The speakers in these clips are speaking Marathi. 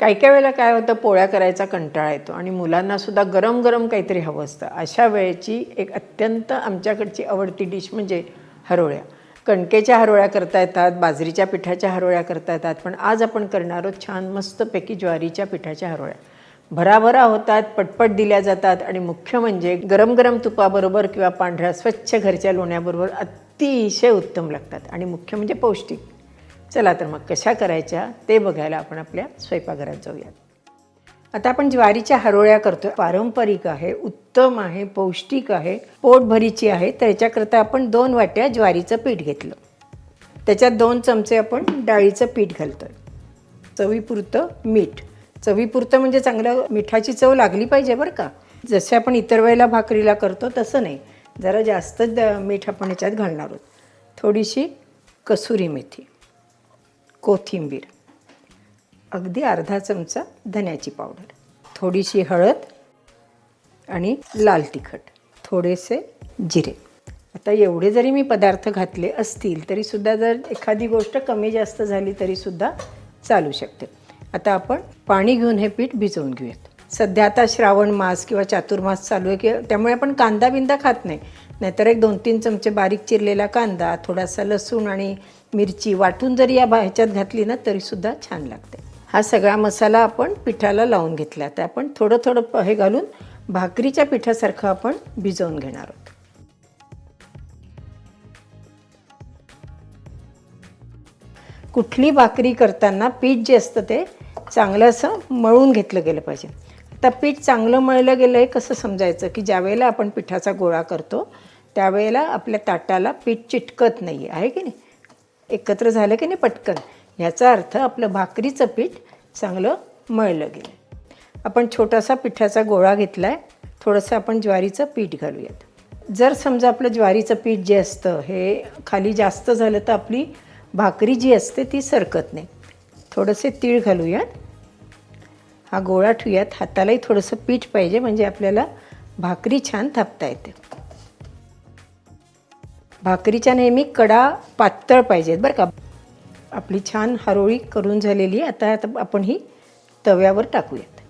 काही काही वेळेला काय होतं पोळ्या करायचा कंटाळा येतो आणि मुलांनासुद्धा गरम गरम काहीतरी हवं असतं. अशा वेळेची एक अत्यंत आमच्याकडची आवडती डिश म्हणजे हरोळ्या. कणकेच्या हरोळ्या करता येतात बाजरीच्या पिठाच्या हरोळ्या करता येतात पण आज आपण करणार आहोत छान मस्तपैकी ज्वारीच्या पिठाच्या हरोळ्या. भराभरा होतात पटपट दिल्या जातात आणि मुख्य म्हणजे गरम गरम तुपाबरोबर किंवा पांढऱ्या स्वच्छ घरच्या लोण्याबरोबर अतिशय उत्तम लागतात आणि मुख्य म्हणजे पौष्टिक. चला तर मग कशा करायच्या ते बघायला आपण आपल्या स्वयंपाकघरात जाऊयात. आता आपण ज्वारीच्या हरोळ्या करतो पारंपरिक आहे उत्तम आहे पौष्टिक आहे पोटभरीची आहे. तर याच्याकरता आपण दोन वाट्या ज्वारीचं पीठ घेतलं. त्याच्यात दोन चमचे आपण डाळीचं पीठ घालतोय. चवीपुरतं मीठ. चवीपुरतं म्हणजे चांगलं मिठाची चव लागली पाहिजे बरं का. जसे आपण इतर वेळेला भाकरीला करतो तसं नाही. जरा जास्त मीठ आपण याच्यात घालणार आहोत. थोडीशी कसुरी मेथी. कोथिंबीर. अगदी अर्धा चमचा धन्याची पावडर. थोडीशी हळद आणि लाल तिखट. थोडेसे जिरे. आता एवढे जरी मी पदार्थ घातले असतील तरीसुद्धा जर एखादी गोष्ट कमी जास्त झाली तरीसुद्धा चालू शकते. आता आपण पाणी घेऊन हे पीठ भिजवून घेऊयात. सध्या आता श्रावण मास किंवा चातुर्मास चालू आहे की त्यामुळे आपण कांदा बिंदा खात नाही. नाहीतर एक दोन तीन चमचे बारीक चिरलेला कांदा थोडासा लसूण आणि मिरची वाटून जरी या ह्याच्यात घातली ना तरीसुद्धा छान लागते. हा सगळा मसाला आपण पिठाला लावून घेतला. तर आपण थोडं थोडं प- हे घालून भाकरीच्या पिठासारखं आपण भिजवून घेणार आहोत. कुठली भाकरी करताना पीठ जे असतं ते चांगलं असं मळून घेतलं गेलं पाहिजे. आता पीठ चांगलं मळलं गेलं आहे कसं समजायचं की ज्यावेळेला आपण पिठाचा गोळा करतो त्यावेळेला आपल्या ताटाला पीठ चिटकत नाही आहे की नाही? एकत्र झालं की नाही पटकन? ह्याचा अर्थ आपलं भाकरीचं पीठ चांगलं मळलं गेलं आपण छोटासा पिठाचा गोळा घेतला आहे थोडंसं आपण ज्वारीचं पीठ घालूयात. जर समजा आपलं ज्वारीचं पीठ जे असतं हे खाली जास्त झालं तर आपली भाकरी जी असते ती सरकत नाही. थोडंसे तीळ घालूयात. हा गोळा ठेवूयात. हातालाही थोडंसं पीठ पाहिजे म्हणजे आपल्याला भाकरी छान थापता येते. भाकरीच्या नेहमी कडा पातळ पाहिजेत बरं का. आपली छान हरोळी करून झालेली आता आता आपण ही तव्यावर टाकूयात.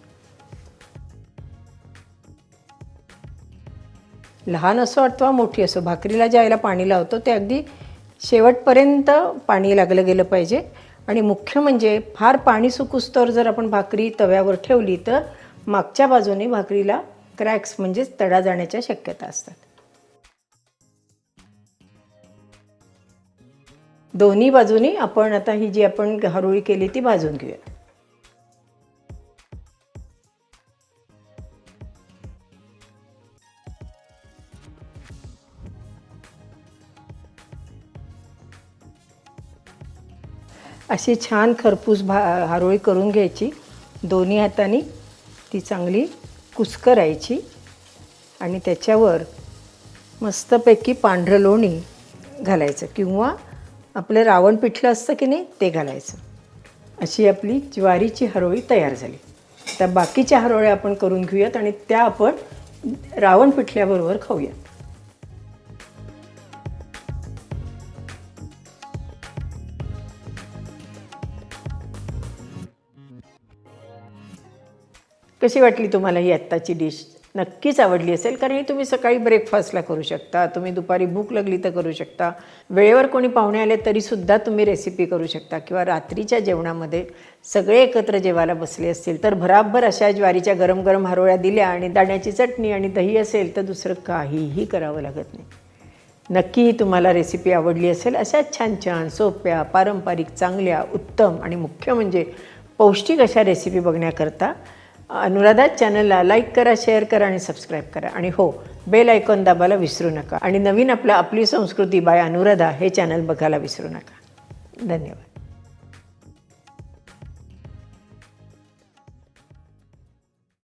लहान असो अथवा मोठी असो भाकरीला ज्यावेळेला पाणी लावतो ते अगदी शेवटपर्यंत पाणी लागलं गेलं पाहिजे. आणि मुख्य म्हणजे फार पाणी सुकूस्तवर जर आपण भाकरी तव्यावर ठेवली तर मागच्या बाजूने भाकरीला क्रॅक्स म्हणजेच तडा जाण्याच्या शक्यता असतात. दोन्ही बाजूनी आपण आता ही जी आपण हरोळी केली ती भाजून घेऊया. अशी छान खरपूस भा हरोळी करून घ्यायची. दोन्ही हाताने ती चांगली कुस्करायची. आणि त्याच्यावर मस्तपैकी पांढरं लोणी घालायचं किंवा आपलं रावण पिठलं असतं की नाही ते घालायचं. अशी आपली ज्वारीची हरोळी तयार झाली. त्या बाकीच्या हरोळ्या आपण करून घेऊयात आणि त्या आपण रावण पिठल्याबरोबर खाऊयात. कशी वाटली तुम्हाला ही आत्ताची डिश? नक्कीच आवडली असेल कारण ही तुम्ही सकाळी ब्रेकफास्टला करू शकता तुम्ही दुपारी भूक लागली तर करू शकता. वेळेवर कोणी पाहुणे आले तरीसुद्धा तुम्ही रेसिपी करू शकता किंवा रात्रीच्या जेवणामध्ये सगळे एकत्र जेवायला बसले असतील तर भराभर अशा ज्वारीच्या गरम गरम हरोळ्या दिल्या आणि दाण्याची चटणी आणि दही असेल तर दुसरं काहीही करावं लागत नाही. नक्की तुम्हाला रेसिपी आवडली असेल अशा छान छान सोप्या पारंपरिक चांगल्या उत्तम आणि मुख्य म्हणजे पौष्टिक अशा रेसिपी बघण्याकरता अनुराधा चॅनलला लाईक करा शेअर करा आणि सबस्क्राईब करा. आणि हो बेल आयकॉन दाबायला विसरू नका. आणि नवीन आपलं आपली संस्कृती बाय अनुराधा हे चॅनल बघायला विसरू नका. धन्यवाद.